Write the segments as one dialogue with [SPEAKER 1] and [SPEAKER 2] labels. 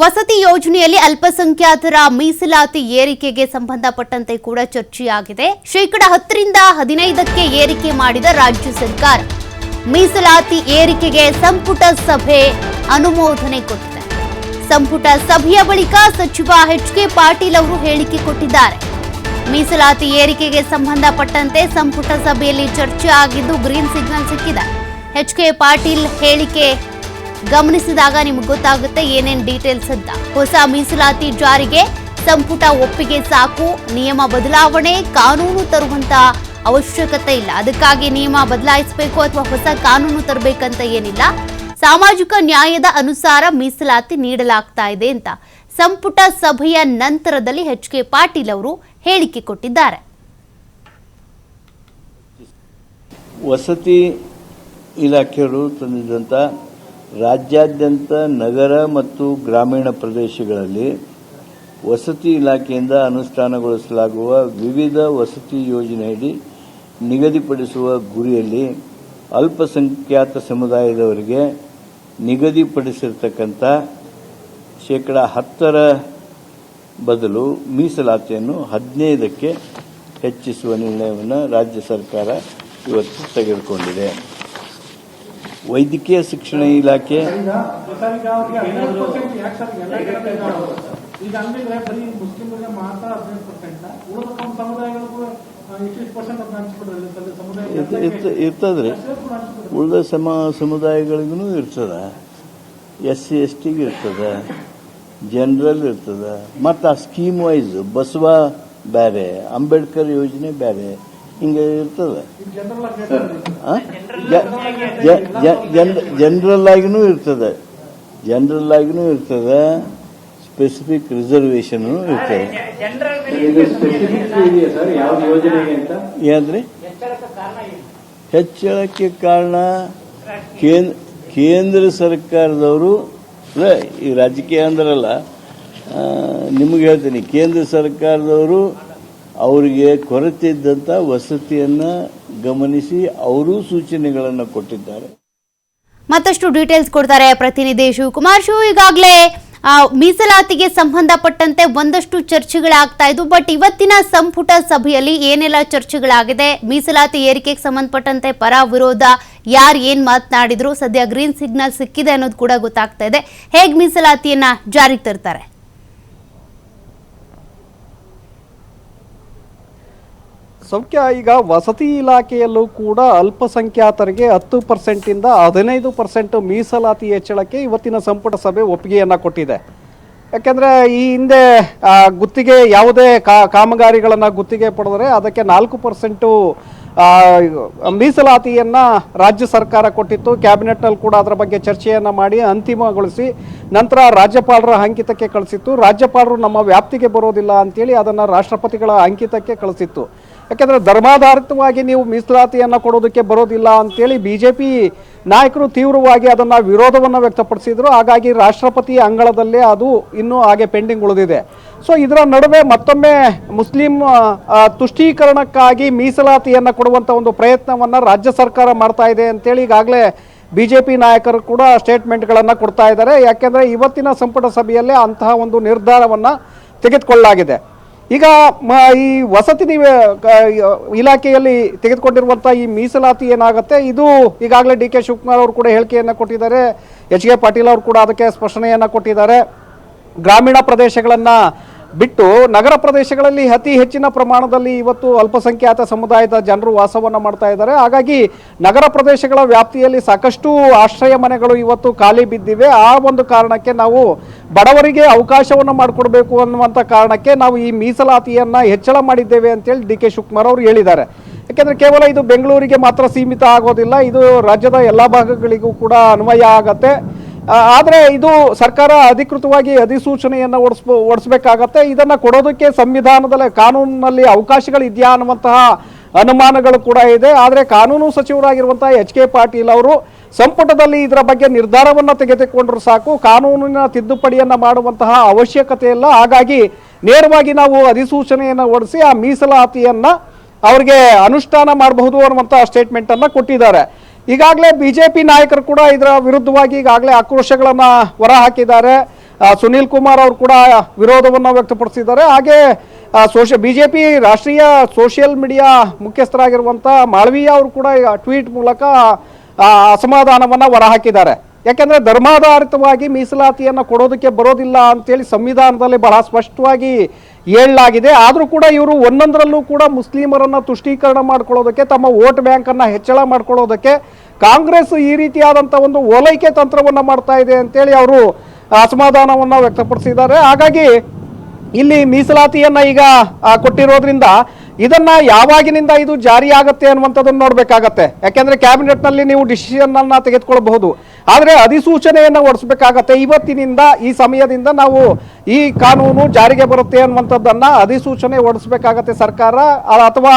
[SPEAKER 1] ವಸತಿ ಯೋಜನೆಯಲ್ಲಿ ಅಲ್ಪಸಂಖ್ಯಾತರ ಮೀಸಲಾತಿ ಏರಿಕೆಗೆ ಸಂಬಂಧಪಟ್ಟಂತೆ ಕೂಡ ಚರ್ಚೆಯಾಗಿದೆ. ಶೇಕಡ ಹತ್ತರಿಂದ ಹದಿನೈದಕ್ಕೆ ಏರಿಕೆ ಮಾಡಿದ ರಾಜ್ಯ ಸರ್ಕಾರ ಮೀಸಲಾತಿ ಏರಿಕೆಗೆ ಸಂಪುಟ ಸಭೆ ಅನುಮೋದನೆ ಕೊಟ್ಟಿದೆ. ಸಂಪುಟ ಸಭೆಯ ಬಳಿಕ ಸಚಿವ ಎಚ್ ಕೆ ಪಾಟೀಲ್ ಅವರು ಹೇಳಿಕೆ ಕೊಟ್ಟಿದ್ದಾರೆ. ಮೀಸಲಾತಿ ಏರಿಕೆಗೆ ಸಂಬಂಧಪಟ್ಟಂತೆ ಸಂಪುಟ ಸಭೆಯಲ್ಲಿ ಚರ್ಚೆ ಆಗಿದ್ದು ಗ್ರೀನ್ ಸಿಗ್ನಲ್ ಸಿಕ್ಕಿದೆ. ಎಚ್ ಕೆ ಪಾಟೀಲ್ ಹೇಳಿಕೆ ಗಮನಿಸಿದಾಗ ನಿಮ್ಗೆ ಗೊತ್ತಾಗುತ್ತೆ ಏನೇನ್ ಡೀಟೇಲ್ಸ್ ಅಂತ. ಹೊಸ ಮೀಸಲಾತಿ ಜಾರಿಗೆ ಸಂಪುಟ ಒಪ್ಪಿಗೆ ಸಾಕು. ನಿಯಮ ಬದಲಾವಣೆ, ಕಾನೂನು ತರುವಂತ ಅವಶ್ಯಕತೆ ಇಲ್ಲ. ಅದಕ್ಕಾಗಿ ನಿಯಮ ಬದಲಾಯಿಸಬೇಕು ಅಥವಾ ಹೊಸ ಕಾನೂನು ತರಬೇಕಂತ ಏನಿಲ್ಲ. ಸಾಮಾಜಿಕ ನ್ಯಾಯದ ಅನುಸಾರ ಮೀಸಲಾತಿ ನೀಡಲಾಗ್ತಾ ಇದೆ ಅಂತ ಸಂಪುಟ ಸಭೆಯ ನಂತರದಲ್ಲಿ ಎಚ್ ಕೆ ಪಾಟೀಲ್ ಅವರು ಹೇಳಿಕೆ ಕೊಟ್ಟಿದ್ದಾರೆ.
[SPEAKER 2] ವಸತಿ ಇಲಾಖೆಯವರು ತಂದಿದ್ದಂಥ ರಾಜ್ಯಾದ್ಯಂತ ನಗರ ಮತ್ತು ಗ್ರಾಮೀಣ ಪ್ರದೇಶಗಳಲ್ಲಿ ವಸತಿ ಇಲಾಖೆಯಿಂದ ಅನುಷ್ಠಾನಗೊಳಿಸಲಾಗುವ ವಿವಿಧ ವಸತಿ ಯೋಜನೆಯಡಿ ನಿಗದಿಪಡಿಸುವ ಗುರಿಯಲ್ಲಿ ಅಲ್ಪಸಂಖ್ಯಾತ ಸಮುದಾಯದವರಿಗೆ ನಿಗದಿಪಡಿಸಿರ್ತಕ್ಕಂಥ ಶೇಕಡ ಹತ್ತರ ಬದಲು ಮೀಸಲಾತಿಯನ್ನು ಹದಿನೈದಕ್ಕೆ ಹೆಚ್ಚಿಸುವ ನಿರ್ಣಯವನ್ನು ರಾಜ್ಯ ಸರ್ಕಾರ ಇವತ್ತು ತೆಗೆದುಕೊಂಡಿದೆ. ವೈದ್ಯಕೀಯ ಶಿಕ್ಷಣ ಇಲಾಖೆ ಇರ್ತದ್ರಿ ಉಳಿದ ಸಮ ಸಮುದಾಯಗಳಿಗೂ ಇರ್ತದ. ಎಸ್ ಸಿ, ಎಸ್ ಟಿಗೆ ಇರ್ತದ. ಜನರಲ್ ಇರ್ತದ. ಮತ್ತು ಆ ಸ್ಕೀಮ್ ವೈಸ್ ಬಸವ ಬೇರೆ ಅಂಬೇಡ್ಕರ್ ಯೋಜನೆ ಬೇರೆ ಹಿಂಗೆ ಇರ್ತದೆ.
[SPEAKER 3] ಜನರಲ್
[SPEAKER 2] ಆಗಿನೂ ಇರ್ತದೆ. ಜನರಲ್ ಆಗಿನೂ ಇರ್ತದೆ. ಸ್ಪೆಸಿಫಿಕ್ ರಿಸರ್ವೇಶನ್ ಇರ್ತದೆ
[SPEAKER 4] ಇದು ಸ್ಪೆಸಿಫಿಕ್ ಇದೆಯಾ ಸರ್ ಯಾವ ಯೋಜನೆಗೆ ಅಂತ?
[SPEAKER 2] ಏನ್ರಿ? ಹೆಚ್ಚಳಕ್ಕೆ ಕಾರಣ ಕೇಂದ್ರ ಕೇಂದ್ರ ಸರ್ಕಾರದವರು ಈ ರಾಜಕೀಯ ಅಂದ್ರಲ್ಲ ನಿಮಗೆ ಹೇಳ್ತೀನಿ ಕೇಂದ್ರ ಸರ್ಕಾರದವರು ಅವರಿಗೆ ಕೊರತೆ ಇದ್ದಂಥ ವಸತಿಯನ್ನು ಗಮನಿಸಿ ಅವರು ಸೂಚನೆಗಳನ್ನು ಕೊಟ್ಟಿದ್ದಾರೆ.
[SPEAKER 1] ಮತ್ತಷ್ಟು ಡೀಟೇಲ್ಸ್ ಕೊಡ್ತಾರೆ ಪ್ರತಿನಿಧಿ ಶಿವಕುಮಾರ್ ಶು. ಈಗಾಗಲೇ ಮೀಸಲಾತಿಗೆ ಸಂಬಂಧಪಟ್ಟಂತೆ ಒಂದಷ್ಟು ಚರ್ಚೆಗಳಾಗ್ತಾ ಇದ್ವು ಬಟ್ ಇವತ್ತಿನ ಸಂಪುಟ ಸಭೆಯಲ್ಲಿ ಏನೆಲ್ಲ ಚರ್ಚೆಗಳಾಗಿದೆ? ಮೀಸಲಾತಿ ಏರಿಕೆಗೆ ಸಂಬಂಧಪಟ್ಟಂತೆ ಪರ ವಿರೋಧ, ಯಾರು ಏನ್ ಮಾತನಾಡಿದ್ರು, ಸದ್ಯ ಗ್ರೀನ್ ಸಿಗ್ನಲ್ ಸಿಕ್ಕಿದೆ ಅನ್ನೋದು ಕೂಡ ಗೊತ್ತಾಗ್ತಾ ಇದೆ. ಹೇಗೆ ಮೀಸಲಾತಿಯನ್ನ ಜಾರಿಗೆ ತರ್ತಾರೆ?
[SPEAKER 5] ಸೌಖ್ಯ ಈಗ ವಸತಿ ಇಲಾಖೆಯಲ್ಲೂ ಕೂಡ ಅಲ್ಪಸಂಖ್ಯಾತರಿಗೆ ಹತ್ತು ಪರ್ಸೆಂಟಿಂದ ಹದಿನೈದು ಪರ್ಸೆಂಟ್ ಮೀಸಲಾತಿ ಹೆಚ್ಚಳಕ್ಕೆ ಇವತ್ತಿನ ಸಂಪುಟ ಸಭೆ ಒಪ್ಪಿಗೆಯನ್ನು ಕೊಟ್ಟಿದೆ. ಯಾಕೆಂದರೆ ಈ ಹಿಂದೆ ಗುತ್ತಿಗೆ ಯಾವುದೇ ಕಾಮಗಾರಿಗಳನ್ನು ಗುತ್ತಿಗೆ ಪಡೆದರೆ ಅದಕ್ಕೆ ನಾಲ್ಕು ಪರ್ಸೆಂಟು ಮೀಸಲಾತಿಯನ್ನು ರಾಜ್ಯ ಸರ್ಕಾರ ಕೊಟ್ಟಿತ್ತು. ಕ್ಯಾಬಿನೆಟ್ನಲ್ಲಿ ಕೂಡ ಅದರ ಬಗ್ಗೆ ಚರ್ಚೆಯನ್ನು ಮಾಡಿ ಅಂತಿಮಗೊಳಿಸಿ ನಂತರ ರಾಜ್ಯಪಾಲರ ಅಂಕಿತಕ್ಕೆ ಕಳಿಸಿತ್ತು. ರಾಜ್ಯಪಾಲರು ನಮ್ಮ ವ್ಯಾಪ್ತಿಗೆ ಬರೋದಿಲ್ಲ ಅಂತೇಳಿ ಅದನ್ನು ರಾಷ್ಟ್ರಪತಿಗಳ ಅಂಕಿತಕ್ಕೆ ಕಳಿಸಿತ್ತು. ಯಾಕೆಂದರೆ ಧರ್ಮಾಧಾರಿತವಾಗಿ ನೀವು ಮೀಸಲಾತಿಯನ್ನು ಕೊಡೋದಕ್ಕೆ ಬರೋದಿಲ್ಲ ಅಂತೇಳಿ ಬಿ ಜೆ ಪಿ ನಾಯಕರು ತೀವ್ರವಾಗಿ ಅದನ್ನು ವಿರೋಧವನ್ನು ವ್ಯಕ್ತಪಡಿಸಿದರು. ಹಾಗಾಗಿ ರಾಷ್ಟ್ರಪತಿ ಅಂಗಳದಲ್ಲೇ ಅದು ಇನ್ನೂ ಹಾಗೆ ಪೆಂಡಿಂಗ್ ಉಳಿದಿದೆ. ಸೊ ಇದರ ನಡುವೆ ಮತ್ತೊಮ್ಮೆ ಮುಸ್ಲಿಂ ತುಷ್ಟೀಕರಣಕ್ಕಾಗಿ ಮೀಸಲಾತಿಯನ್ನು ಕೊಡುವಂಥ ಒಂದು ಪ್ರಯತ್ನವನ್ನು ರಾಜ್ಯ ಸರ್ಕಾರ ಮಾಡ್ತಾ ಇದೆ ಅಂತೇಳಿ ಈಗಾಗಲೇ ಬಿ ಜೆ ಪಿ ನಾಯಕರು ಕೂಡ ಸ್ಟೇಟ್ಮೆಂಟ್ಗಳನ್ನು ಕೊಡ್ತಾ ಇದ್ದಾರೆ. ಯಾಕೆಂದರೆ ಇವತ್ತಿನ ಸಂಪುಟ ಸಭೆಯಲ್ಲೇ ಅಂತಹ ಒಂದು ನಿರ್ಧಾರವನ್ನು ತೆಗೆದುಕೊಳ್ಳಲಾಗಿದೆ. ಈಗ ಈ ವಸತಿ ಇಲಾಖೆಯಲ್ಲಿ ತೆಗೆದುಕೊಂಡಿರುವಂಥ ಈ ಮೀಸಲಾತಿ ಏನಾಗುತ್ತೆ? ಇದು ಈಗಾಗಲೇ ಡಿ ಕೆ ಶಿವಕುಮಾರ್ ಅವರು ಕೂಡ ಹೇಳಿಕೆಯನ್ನು ಕೊಟ್ಟಿದ್ದಾರೆ. ಎಚ್ ಕೆ ಪಾಟೀಲ್ ಅವರು ಕೂಡ ಅದಕ್ಕೆ ಸ್ಪಷ್ಟನೆಯನ್ನು ಕೊಟ್ಟಿದ್ದಾರೆ. ಗ್ರಾಮೀಣ ಪ್ರದೇಶಗಳನ್ನು ಬಿಟ್ಟು ನಗರ ಪ್ರದೇಶಗಳಲ್ಲಿ ಅತಿ ಹೆಚ್ಚಿನ ಪ್ರಮಾಣದಲ್ಲಿ ಇವತ್ತು ಅಲ್ಪಸಂಖ್ಯಾತ ಸಮುದಾಯದ ಜನರು ವಾಸವನ್ನು ಮಾಡ್ತಾ ಇದ್ದಾರೆ. ಹಾಗಾಗಿ ನಗರ ಪ್ರದೇಶಗಳ ವ್ಯಾಪ್ತಿಯಲ್ಲಿ ಸಾಕಷ್ಟು ಆಶ್ರಯ ಮನೆಗಳು ಇವತ್ತು ಖಾಲಿ ಬಿದ್ದಿವೆ. ಆ ಒಂದು ಕಾರಣಕ್ಕೆ ನಾವು ಬಡವರಿಗೆ ಅವಕಾಶವನ್ನು ಮಾಡಿಕೊಡ್ಬೇಕು ಅನ್ನುವಂಥ ಕಾರಣಕ್ಕೆ ನಾವು ಈ ಮೀಸಲಾತಿಯನ್ನು ಹೆಚ್ಚಳ ಮಾಡಿದ್ದೇವೆ ಅಂತೇಳಿ ಡಿ ಕೆ ಶಿವಕುಮಾರ್ ಅವರು ಹೇಳಿದ್ದಾರೆ. ಯಾಕೆಂದರೆ ಕೇವಲ ಇದು ಬೆಂಗಳೂರಿಗೆ ಮಾತ್ರ ಸೀಮಿತ ಆಗೋದಿಲ್ಲ, ಇದು ರಾಜ್ಯದ ಎಲ್ಲ ಭಾಗಗಳಿಗೂ ಕೂಡ ಅನ್ವಯ ಆಗತ್ತೆ. ಆದ್ರೆ ಇದು ಸರ್ಕಾರ ಅಧಿಕೃತವಾಗಿ ಅಧಿಸೂಚನೆಯನ್ನು ಓಡಿಸ್ ಓಡಿಸ್ಬೇಕಾಗತ್ತೆ. ಇದನ್ನ ಕೊಡೋದಕ್ಕೆ ಸಂವಿಧಾನದಲ್ಲಿ ಕಾನೂನಿನಲ್ಲಿ ಅವಕಾಶಗಳು ಇದೆಯಾ ಅನ್ನುವಂತಹ ಅನುಮಾನಗಳು ಕೂಡ ಇದೆ. ಆದರೆ ಕಾನೂನು ಸಚಿವರಾಗಿರುವಂತಹ ಎಚ್ ಕೆ ಪಾಟೀಲ್ ಅವರು ಸಂಪುಟದಲ್ಲಿ ಇದರ ಬಗ್ಗೆ ನಿರ್ಧಾರವನ್ನು ತೆಗೆದುಕೊಂಡ್ರು ಸಾಕು. ಕಾನೂನಿನ ತಿದ್ದುಪಡಿಯನ್ನು ಮಾಡುವಂತಹ ಅವಶ್ಯಕತೆ ಇಲ್ಲ. ಹಾಗಾಗಿ ನೇರವಾಗಿ ನಾವು ಅಧಿಸೂಚನೆಯನ್ನು ಹೊಡಿಸಿ ಆ ಮೀಸಲಾತಿಯನ್ನ ಅವರಿಗೆ ಅನುಷ್ಠಾನ ಮಾಡಬಹುದು ಅನ್ನುವಂತಹ ಸ್ಟೇಟ್ಮೆಂಟ್ ಅನ್ನ ಕೊಟ್ಟಿದ್ದಾರೆ. ಈಗಾಗಲೇ ಬಿಜೆಪಿ ನಾಯಕರು ಕೂಡ ಇದರ ವಿರುದ್ಧವಾಗಿ ಈಗಾಗಲೇ ಆಕ್ರೋಶಗಳನ್ನು ಹೊರಹಾಕಿದ್ದಾರೆ. ಹಾಕಿದ್ದಾರೆ ಸುನೀಲ್ ಕುಮಾರ್ ಅವರು ಕೂಡ ವಿರೋಧವನ್ನು ವ್ಯಕ್ತಪಡಿಸಿದ್ದಾರೆ. ಹಾಗೆ ಸೋಷ ಬಿಜೆಪಿ ರಾಷ್ಟ್ರೀಯ ಸೋಷಿಯಲ್ ಮೀಡಿಯಾ ಮುಖ್ಯಸ್ಥರಾಗಿರುವಂಥ ಮಾಳವೀಯ ಅವರು ಕೂಡ ಟ್ವೀಟ್ ಮೂಲಕ ಅಸಮಾಧಾನವನ್ನ ಹೊರಹಾಕಿದ್ದಾರೆ. ಯಾಕೆಂದ್ರೆ ಧರ್ಮಾಧಾರಿತವಾಗಿ ಮೀಸಲಾತಿಯನ್ನು ಕೊಡೋದಕ್ಕೆ ಬರೋದಿಲ್ಲ ಅಂತೇಳಿ ಸಂವಿಧಾನದಲ್ಲಿ ಬಹಳ ಸ್ಪಷ್ಟವಾಗಿ ಹೇಳಲಾಗಿದೆ. ಆದರೂ ಕೂಡ ಇವರು ಒಂದೊಂದರಲ್ಲೂ ಕೂಡ ಮುಸ್ಲಿಮರನ್ನ ತುಷ್ಟೀಕರಣ ಮಾಡ್ಕೊಳ್ಳೋದಕ್ಕೆ, ತಮ್ಮ ವೋಟ್ ಬ್ಯಾಂಕನ್ನು ಹೆಚ್ಚಳ ಮಾಡ್ಕೊಳ್ಳೋದಕ್ಕೆ ಕಾಂಗ್ರೆಸ್ ಈ ರೀತಿಯಾದಂಥ ಒಂದು ಓಲೈಕೆ ತಂತ್ರವನ್ನ ಮಾಡ್ತಾ ಇದೆ ಅಂತೇಳಿ ಅವರು ಅಸಮಾಧಾನವನ್ನು ವ್ಯಕ್ತಪಡಿಸಿದ್ದಾರೆ. ಹಾಗಾಗಿ ಇಲ್ಲಿ ಮೀಸಲಾತಿಯನ್ನ ಈಗ ಕೊಟ್ಟಿರೋದ್ರಿಂದ ಇದನ್ನ ಯಾವಾಗಿನಿಂದ ಇದು ಜಾರಿ ಆಗತ್ತೆ ಅನ್ನುವಂಥದ್ದನ್ನು ನೋಡ್ಬೇಕಾಗತ್ತೆ. ಯಾಕೆಂದ್ರೆ ಕ್ಯಾಬಿನೆಟ್ನಲ್ಲಿ ನೀವು ಡಿಸಿಷನ್ ಅನ್ನ ತೆಗೆದುಕೊಳ್ಳಬಹುದು ಆದ್ರೆ ಅಧಿಸೂಚನೆಯನ್ನು ಹೊರಡಿಸಬೇಕಾಗತ್ತೆ. ಇವತ್ತಿನಿಂದ ಈ ಸಮಯದಿಂದ ನಾವು ಈ ಕಾನೂನು ಜಾರಿಗೆ ಬರುತ್ತೆ ಅನ್ನುವಂಥದ್ದನ್ನು ಅಧಿಸೂಚನೆ ಹೊರಡಿಸಬೇಕಾಗತ್ತೆ ಸರ್ಕಾರ, ಅಥವಾ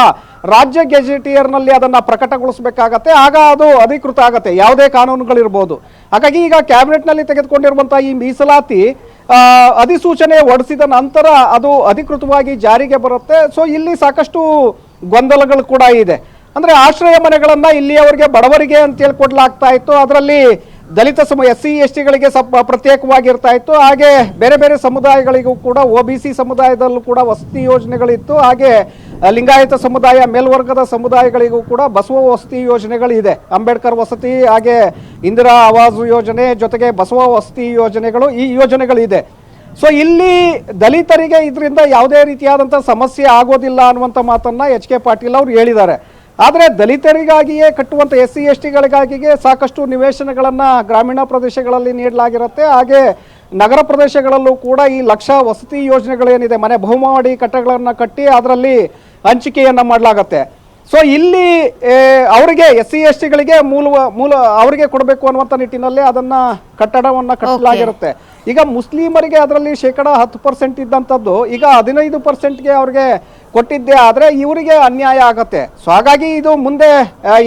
[SPEAKER 5] ರಾಜ್ಯ ಗೆಜೆಟಿಯರ್ನಲ್ಲಿ ಅದನ್ನ ಪ್ರಕಟಗೊಳಿಸಬೇಕಾಗತ್ತೆ. ಆಗ ಅದು ಅಧಿಕೃತ ಆಗತ್ತೆ. ಯಾವುದೇ ಕಾನೂನುಗಳಿರ್ಬೋದು. ಹಾಗಾಗಿ ಈಗ ಕ್ಯಾಬಿನೆಟ್ನಲ್ಲಿ ತೆಗೆದುಕೊಂಡಿರುವಂತಹ ಈ ಮೀಸಲಾತಿ ಅಧಿಸೂಚನೆ ಹೊರಡಿಸಿದ ನಂತರ ಅದು ಅಧಿಕೃತವಾಗಿ ಜಾರಿಗೆ ಬರುತ್ತೆ. ಸೊ ಇಲ್ಲಿ ಸಾಕಷ್ಟು ಗೊಂದಲಗಳು ಕೂಡ ಇದೆ. ಅಂದ್ರೆ ಆಶ್ರಯ ಮನೆಗಳನ್ನ ಇಲ್ಲಿಯವರಿಗೆ ಬಡವರಿಗೆ ಅಂತ ಕೊಡ್ಲಾಗ್ತಾ ಇತ್ತು. ಅದರಲ್ಲಿ ದಲಿತ ಸಮ ಎಸ್ ಸಿ ಎಸ್ ಟಿಗಳಿಗೆ ಸಪ್ ಪ್ರತ್ಯೇಕವಾಗಿರ್ತಾ ಇತ್ತು. ಹಾಗೆ ಬೇರೆ ಬೇರೆ ಸಮುದಾಯಗಳಿಗೂ ಕೂಡ, ಒ ಬಿ ಸಿ ಸಮುದಾಯದಲ್ಲೂ ಕೂಡ ವಸತಿ ಯೋಜನೆಗಳಿತ್ತು. ಹಾಗೆ ಲಿಂಗಾಯತ ಸಮುದಾಯ, ಮೇಲ್ವರ್ಗದ ಸಮುದಾಯಗಳಿಗೂ ಕೂಡ ಬಸವ ವಸತಿ ಯೋಜನೆಗಳಿದೆ. ಅಂಬೇಡ್ಕರ್ ವಸತಿ, ಹಾಗೆ ಇಂದಿರಾ ಆವಾಸ್ ಯೋಜನೆ ಜೊತೆಗೆ ಬಸವ ವಸತಿ ಯೋಜನೆಗಳು, ಈ ಯೋಜನೆಗಳಿದೆ. ಸೊ, ಇಲ್ಲಿ ದಲಿತರಿಗೆ ಇದರಿಂದ ಯಾವುದೇ ರೀತಿಯಾದಂಥ ಸಮಸ್ಯೆ ಆಗೋದಿಲ್ಲ ಅನ್ನುವಂಥ ಮಾತನ್ನ ಎಚ್ ಕೆ ಪಾಟೀಲ್ ಅವರು ಹೇಳಿದ್ದಾರೆ. ಆದರೆ ದಲಿತರಿಗಾಗಿಯೇ ಕಟ್ಟುವಂಥ ಎಸ್ ಸಿ ಎಸ್ ಟಿಗಳಿಗಾಗಿಯೇ ಸಾಕಷ್ಟು ನಿವೇಶನಗಳನ್ನು ಗ್ರಾಮೀಣ ಪ್ರದೇಶಗಳಲ್ಲಿ ನೀಡಲಾಗಿರುತ್ತೆ. ಹಾಗೆ ನಗರ ಪ್ರದೇಶಗಳಲ್ಲೂ ಕೂಡ ಈ ಲಕ್ಷ ವಸತಿ ಯೋಜನೆಗಳೇನಿದೆ ಮನೆ ಬಹುಮಾಡಿ ಕಟ್ಟಡಗಳನ್ನು ಕಟ್ಟಿ ಅದರಲ್ಲಿ ಹಂಚಿಕೆಯನ್ನು ಮಾಡಲಾಗತ್ತೆ. ಸೊ ಇಲ್ಲಿ ಅವರಿಗೆ ಎಸ್ ಸಿ ಎಸ್ ಟಿಗಳಿಗೆ ಮೂಲ ಮೂಲ ಅವರಿಗೆ ಕೊಡಬೇಕು ಅನ್ನುವಂಥ ನಿಟ್ಟಿನಲ್ಲಿ ಅದನ್ನು ಕಟ್ಟಡವನ್ನು ಕಟ್ಟಲಾಗಿರುತ್ತೆ ಈಗ ಮುಸ್ಲಿಮರಿಗೆ ಅದರಲ್ಲಿ ಶೇಕಡ ಹತ್ತು ಪರ್ಸೆಂಟ್ ಇದ್ದಂಥದ್ದು ಈಗ ಹದಿನೈದು ಪರ್ಸೆಂಟ್ಗೆ ಅವ್ರಿಗೆ ಕೊಟ್ಟಿದ್ದೆ ಆದರೆ ಇವರಿಗೆ ಅನ್ಯಾಯ ಆಗತ್ತೆ. ಸೊ ಹಾಗಾಗಿ ಇದು ಮುಂದೆ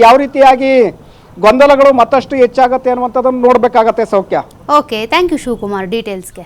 [SPEAKER 5] ಯಾವ ರೀತಿಯಾಗಿ ಗೊಂದಲಗಳು ಮತ್ತಷ್ಟು ಹೆಚ್ಚಾಗತ್ತೆ ಅನ್ನುವಂಥದ್ದನ್ನು ನೋಡಬೇಕಾಗತ್ತೆ ಸೌಖ್ಯ.
[SPEAKER 1] Okay thank you Shivakumar ಡೀಟೇಲ್ಸ್ಗೆ